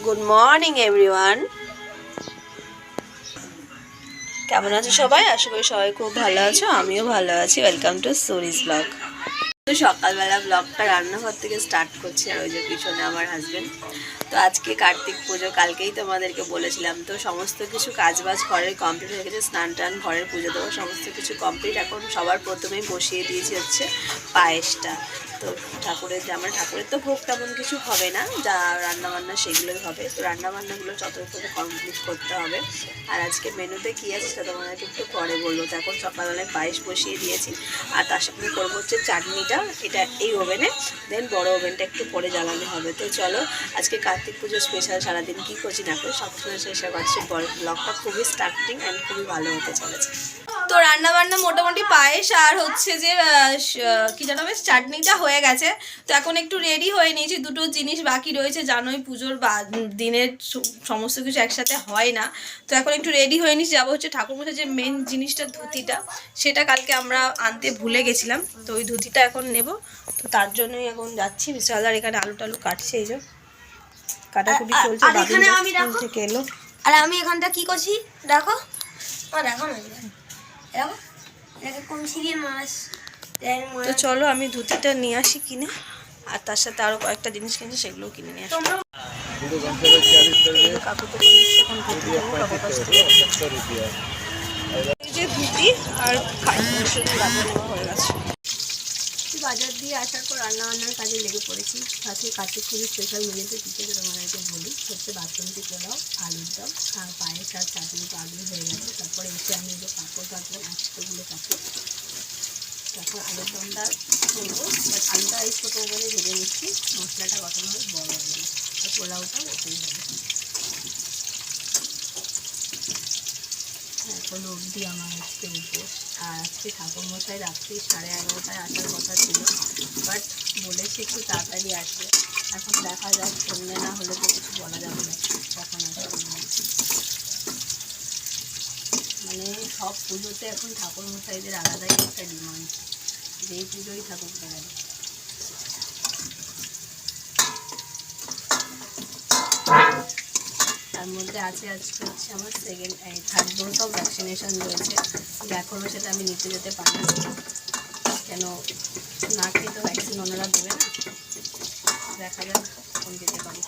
Good morning everyone কেমন আছো সবাই? আশা করি সবাই খুব ভালো আছো, আমিও ভালো আছি। ওয়েলকাম টু সোরিজ ব্লগ তো সকালবেলা ব্লগটা রান্নাঘর থেকে স্টার্ট করছি, আর ওই যে পিছনে আমার হাজবেন্ড তো আজকে কার্তিক পুজো, কালকেই তোমাদেরকে বলেছিলাম। তো সমস্ত কিছু কাজবাজ ঘরের কমপ্লিট হয়ে গেছে, স্নান টান, ঘরের পুজো দেওয়া সমস্ত কিছু কমপ্লিট এখন সবার প্রথমেই বসিয়ে দিয়েছি হচ্ছে পায়েসটা। তো ঠাকুরের যে আমার ঠাকুরের তো ভোগ তেমন কিছু হবে না, যা রান্নাবান্না সেগুলোই হবে। তো রান্নাবান্নাগুলো যতক্ষণে কমপ্লিট করতে হবে। আর আজকে মেনুতে কী আছে সেটা তোমাদেরকে একটু পরে বলব। তো এখন সকালবেলায় পায়েস বসিয়ে দিয়েছি। আর তার সাথে করব হচ্ছে চাটনিটা, এটা এই ওভেনে। দেন বড় ওভেনটা একটু পরে জ্বালানো হবে। তো চলো, আজকে কার্তিক পুজো স্পেশাল সারাদিন কী করছি না করে সবসময় শেষে পাচ্ছি ব্লগটা খুবই স্টার্টিং অ্যান্ড খুবই ভালো হতে চলেছে। তো রান্না বান্না মোটামুটি পায়েস আর হচ্ছে যে কি জানো বেশ চাটনিটা হয়ে গেছে। তো এখন একটু রেডি হয়ে নিয়েছি, দুটো জিনিস বাকি রয়েছে, জানোই পুজোর বা দিনের সমস্ত কিছু একসাথে হয় না। তো এখন একটু রেডি হয়ে নিয়েছি, যাব হচ্ছে ঠাকুর মধ্যে যে মেন জিনিসটা, ধুতিটা, সেটা কালকে আমরা আনতে ভুলে গেছিলাম। তো ওই ধুতিটা এখন নেব। তো তার জন্যই এখন যাচ্ছি। বিশালদার এখানে আলু টালু কাটছে, এই যে। কাটাকুটি চলছে স্কুল। থেকে এলো। আর আমি এখানটা কি করছি? দেখো। ও দেখো না দেখো। এটাকে কোন সিরিয়াল মাছ। তো চলো আমি ধুতিটা নিয়ে আসি কিনে। আর তার সাথে আরও কয়েকটা জিনিস কিনছি সেগুলোও কিনে নিয়ে আসি। এই যে ধুতি আর খাদ্য হয়ে গেছে বাজার দিয়ে আসার পর রান্না বান্নার কাজে লেগে পড়েছি। আজকে কার্তিক পুজোর স্পেশাল মেনুতে থেকে তোমাদেরকে বলি হচ্ছে বাসন্তী পোলাও, আলুর দম, আর পায়েস আর চাটনি তো আলু হয়ে গেছে। তারপরে এসে আমি যে পাঁপড় টাপড় আজকেগুলো কাটবো তারপর আলুর দমটা করব। বাট আলুটা এই ছোটো করে ভেজে নিচ্ছি। মশলাটা কখনো বড় হবে না আর পোলাওটাও ওটাই হবে এখন অবধি আমার আজকে উপোস। আর আজকে ঠাকুরমশাই রাত্রি সাড়ে এগারোটায় আসার কথা ছিল বাট বলেছে একটু তাড়াতাড়ি আসবে। এখন দেখা যাক শুনবে না হলে তো কিছু বলা যাবে না। কখন মানে সব পুজোতে এখন ঠাকুরমশাইদের আলাদাই একটা ডিমান্ড, যেই পুজোই ঠাকুর না তার মধ্যে আছে আজকে হচ্ছে আমার second third dose of vaccination রয়েছে। এখনও সেটা আমি নিতে যেতে পারি কেন না খেয়ে তো ভ্যাকসিন ওনারা দেবে না? দেখা যাক কোন যেতে পারি।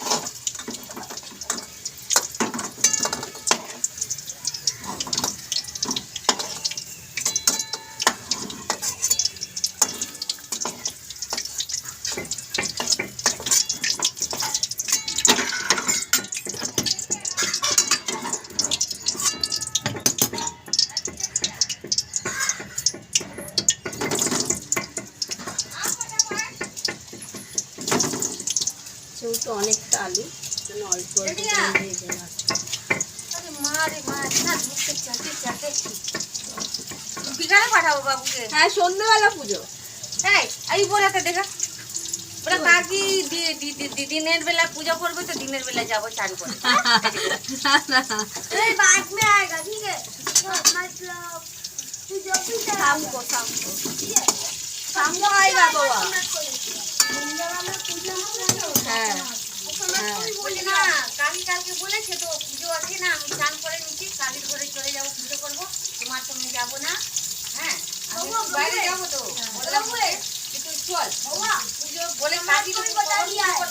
যেহেতু অনেকটা আলু জন্য অল্প অল্প করে ভেজে রাখছি আরে মা রে মা না ঢুকতে চাতে চাতে বিকালে পাঠাবো বাবুকে হ্যাঁ সন্ধ্যেবেলা পুজো এই এই বলাতে দেখা ওরা কাকি দি- দি- দি- দি- দিনের বেলা পূজা করবে তো দিনের বেলা যাবো চান করে बाद में आएगा ठीक है मतलब तू जब भी शाम को शाम को शाम को आएगा बाबा হ্যাঁ না কালকে বলেছে তো পুজো আছে না আমি চান করে নিচ্ছি কালির ঘরে চলে যাব পুজো করব তোমার সঙ্গে যাব না হ্যাঁ। আমি বাইরে যাব তো বললাম তুই চল পুজো বলে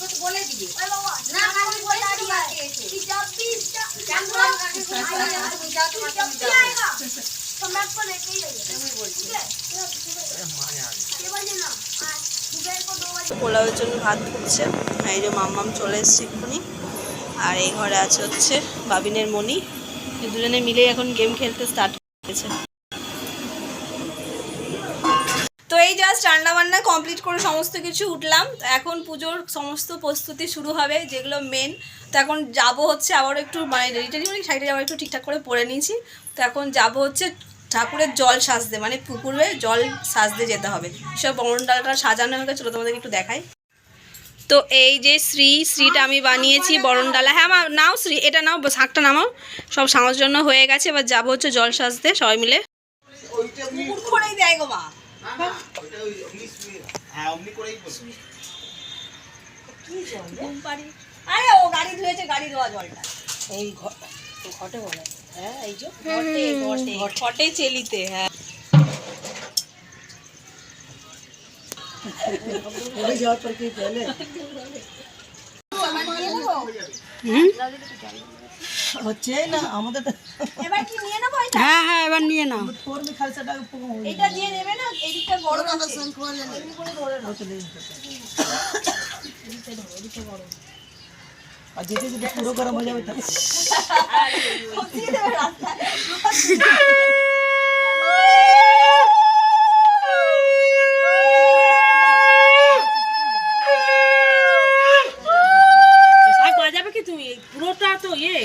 তো বলে দিবি না কাকি বলে দিবি কাকে এসে চান করে কাকি বলে দিবি, তুমি যাও তোমার সঙ্গে যাব তুমি বলছি পোলাওয়ের জন্য ভাত ফুটছে এই যে মাম্মাম চলে এসছে এক্ষুনি। আর এই ঘরে আছে হচ্ছে বাবিনের এই দুজনে মিলে এখন গেম খেলতে স্টার্ট করেছে। তো এই জাস্ট রান্না বান্না কমপ্লিট করে সমস্ত কিছু উঠলাম। তো এখন পুজোর সমস্ত প্রস্তুতি শুরু হবে, যেগুলো মেন তো এখন যাব হচ্ছে আবার একটু মানে রেডি টেডি মানে সাইডে যাওয়ার একটু ঠিকঠাক করে পরে নিয়েছি। তো এখন যাব হচ্ছে ঠাকুরের জল সাজতে মানে পুকুরে জল সাজতে যেতে হবে। সব বরণ ডালটা সাজানো হয়ে গেছে চলো তোমাদেরকে একটু দেখাই। তো এই যে শ্রী শ্রীটা আমি বানিয়েছি বরণডালা। হ্যাঁ মা নাও শ্রী এটা নাও শাঁকটা নামাও। সব সাজানোর জন্য হয়ে গেছে এবার যাব হচ্ছে জল সাজতে সবাই মিলে। হ্যাঁ এই ঘটে বলে। হ্যাঁ এই যে ঘটে ঘটে চেলিতে হ্যাঁ। পড়ে যাওয়ার পর কি পেলে হচ্ছে না আমাদের তো এবার কি নিয়ে নেব এটা? হ্যাঁ হ্যাঁ এবার নিয়ে নাও। পড়বে খালসাটা এটা দিয়ে নেবে না এদিকটা আর যেতে যেতে পুরো গরম হয়ে যাবে তাহলে দেবে রাস্তায় শাক বাজাবে কি তুমি পুরোটা তো ইয়ে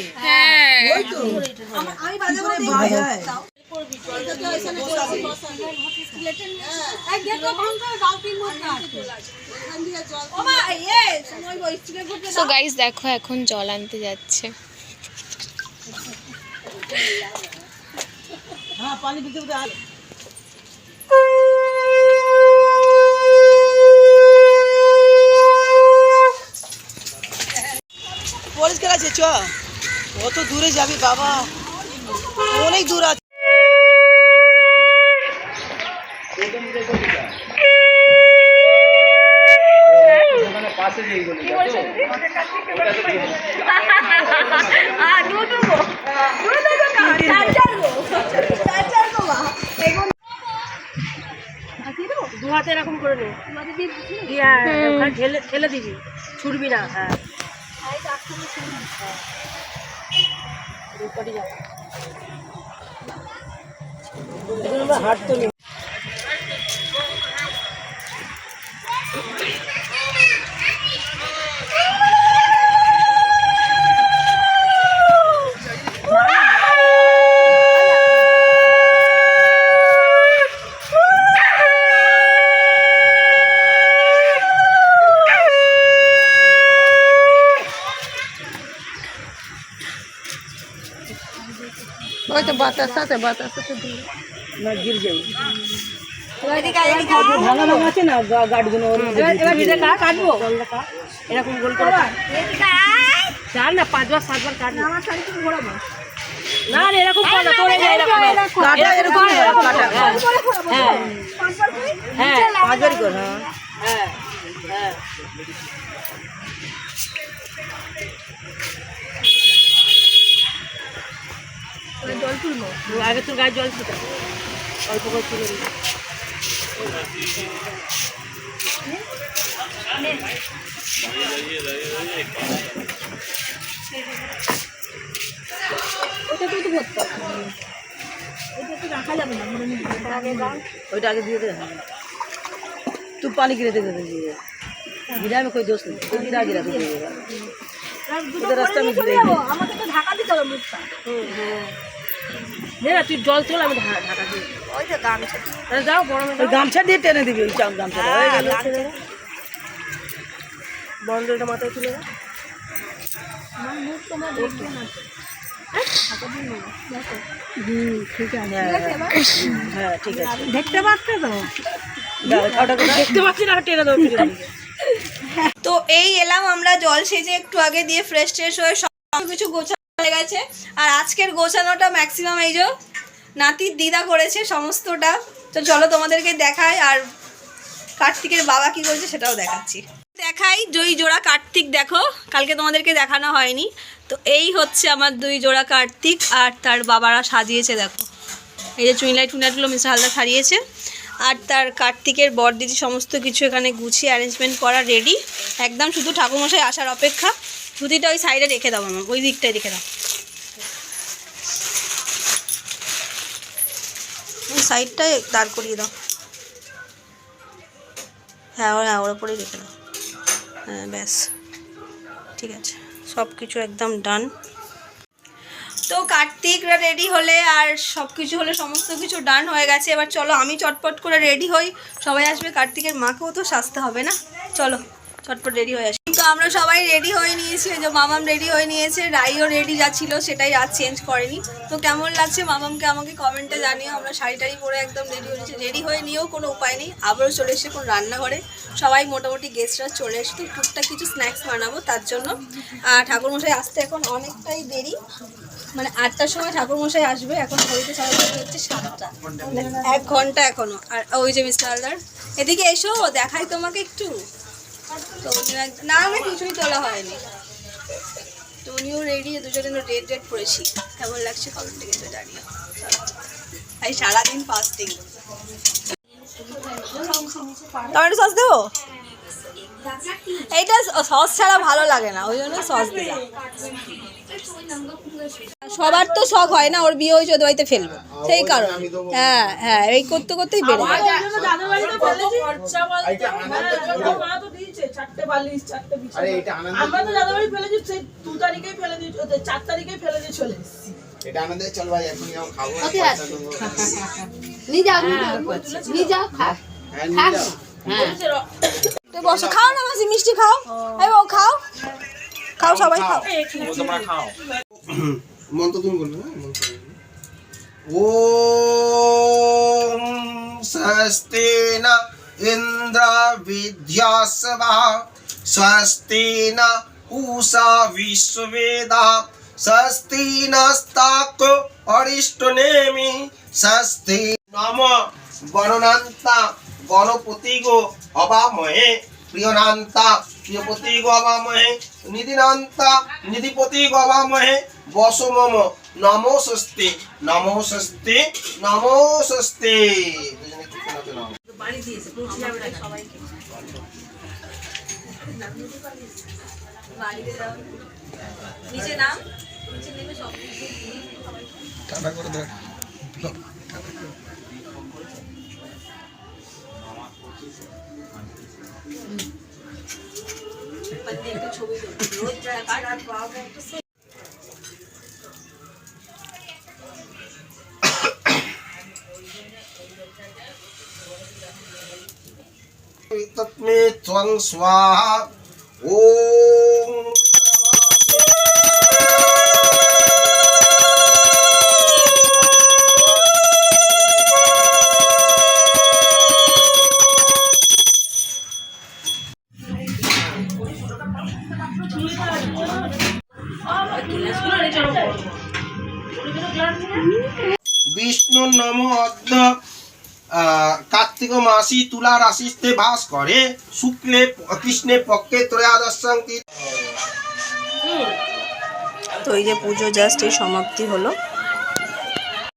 ওই তো আমি বাজে বলে বাজায় ও মা ইয়ে ওই ওই স্টিকের ঘুরতে সো গাইস দেখো, এখন জল আনতে যাচ্ছে। হ্যাঁ পরিষ্কার আছে, চ। অত দূরে যাবি, বাবা? অনেক দূর আছে। দু হাতে এরকম করে নে। হ্যাঁ, ওখানে ঠেলে ঠেলে দিবি। ছুটবি না হ্যাঁ। হাঁটতে ওই তো বাতাস আছে বাতাস আছে না গির। ভাঙা ভাঙা আছে না গাড়িগুলো এবার ভিতরে কাটবো? এরকম গোল করে কাট। চার না পাঁচবার সাতবার কাট। না না না, এরকম না কাটা কাটা হ্যাঁ হ্যাঁ। হ্যাঁ কর হ্যাঁ। হ্যাঁ হ্যাঁ জল তুলবো আগে তোর গায়ে জল ছিটা অল্প করে তুলে দিবি ওইটা आगे दिए दे तू पानी गिरे दे दे दिए गिरा में कोई दोष नहीं तू गिरा गिरा दे दिएगा इधर रास्ता में गिरे আমাকে তো ঢাকা দিতে হবে মুখটা নে না তুই জল তোল আমি ঢাকা ঢাকা দিই। ওই তো গামছা। তাহলে যাও গরমে গামছা দিয়ে টেনে দিবি ওই হয়ে গেল। বন্ধটা মাথায় তুলে দাও আছে। হ্যাঁ দেখতে পাচ্ছ তো? দাও খাওয়াটা করে দেখতে পাচ্ছি না টেনে দাও তো এই এলাম আমরা জল সেজে একটু আগে দিয়ে ফ্রেশ ট্রেশ হয়ে সব কিছু গোছানো হয়ে গেছে। আর আজকের গোছানোটা ম্যাক্সিমাম এই যে নাতির দিদা করেছে সমস্তটা। তো চলো তোমাদেরকে দেখায় আর কার্তিকের বাবা কি করেছে সেটাও দেখাচ্ছি। দেখাই, দুই জোড়া কার্তিক দেখো। কালকে তোমাদেরকে দেখানো হয়নি। তো এই হচ্ছে আমার দুই জোড়া কার্তিক আর তার বাবারা সাজিয়েছে দেখো। এই যে চুইলাই টুইলাইটগুলো মিস্টার হালদার সারিয়েছে। আর তার কার্তিকের বরদিদি সমস্ত কিছু এখানে গুছিয়ে অ্যারেঞ্জমেন্ট করা রেডি একদম শুধু ঠাকুমশাই আসার অপেক্ষা। ধুতিটা ওই সাইডে রেখে দাও আমার ওই দিকটায় রেখে দাও। ওই দাঁড় করিয়ে দাও। হ্যাঁ ওর হ্যাঁ ওর ওপরেই রেখে দাও। হ্যাঁ ব্যাস। ঠিক আছে। সব কিছু একদম ডান তো কার্তিকরা রেডি হলে আর সব কিছু হলে সমস্ত কিছু ডান হয়ে গেছে। এবার চলো, আমি চটপট করে রেডি হই। সবাই আসবে, কার্তিকের মাকেও তো সাজতে হবে না? চলো, চটপট রেডি হয়ে আসি। তো আমরা সবাই রেডি হয়ে নিয়েছি ওই যে মামাম রেডি হয়ে নিয়েছে, রাইও রেডি যা ছিল সেটাই আর চেঞ্জ করেনি। তো কেমন লাগছে মামামকে আমাকে কমেন্টে জানিও, আমরা শাড়ি টাড়ি পরে একদম রেডি হয়ে নিয়েছি রেডি হয়ে নিয়েও কোনো উপায় নেই, আবারও চলে এসে কোন রান্নাঘরে। সবাই মোটামুটি গেস্টরা চলে এসে তো টুকটাক কিছু স্ন্যাক্স বানাবো তার জন্য। আর ঠাকুরমশাই আসতে এখন অনেকটাই দেরি। মানে আটটার সময় ঠাকুরমশাই আসবে, এখন ঘড়িতে সবাই হচ্ছে সাতটা। এক ঘণ্টা এখনও। আর ওই যে মিস্টার হালদার এদিকে এসো, দেখাই তোমাকে একটু। তো না না কিছুই তোলা হয়নি। তো উনিও রেডি দুজনে রেড রেড পড়েছি। কেমন লাগছে কমেন্টে কিন্তু জানিও। এই সারাদিন ফাস্টিং টমেটো সস দেবো? এইটা সস ছাড়া ভালো লাগে না ওই জন্য সস দিলাম। সবার তো শখ হয় না ওর বিয়ে হয়েছে ওদের বাড়িতে ফেলব। সেই কারণে। হ্যাঁ হ্যাঁ এই করতে করতেই বেড়ে যায়। মা তো দিয়েছে চারটে বালিশ চারটে বিছানা। আরে এটা আনন্দ আমরা তো দাদা বাড়ি ফেলে দিচ্ছি দু তারিখেই ফেলে দিচ্ছি ওদের চার তারিখেই ফেলে দিয়ে চলে এসেছি এটা আনন্দের চল ভাই এখন যাও খাবো কোথায় পয়সা আছে? দেবো। নিয়ে যাও নিয়ে যাও খা হ্যাঁ নিয়ে যাও তো বসো খাও না মাসি মিষ্টি খাও এই বউ খাও খাও সবাই খাও মন্ত্র তুমি বলবে না মন্ত্র বলবে। ॐ स्वस्ति न इन्द्र विद्यासवा स्वस्ति न उषा विश्ववेदा स्वस्ति नस्ताक अरिष्टनेमि स्वस्ति নম গণনান্তা গণপতি গো অবামহে প্রিয়নান্তা প্রিয়পতি গো অবামহে নিধিনান্তা নিধিপতি গো অবামহে বস মম নমো স্বস্তি নমো স্বস্তি নমো স্বস্তি। নিচে নাম? নিচে নেমে সব ছবি রোজ যায় কাটার পাওয়া तत्मे त्वं स्वाहा ॐ মাসি তুলা রাশিতে বাস করে। শুক্লে, কৃষ্ণে পক্ষে ত্রয়াদশ তো এই যে পুজো জাস্ট এই সমাপ্তি হলো।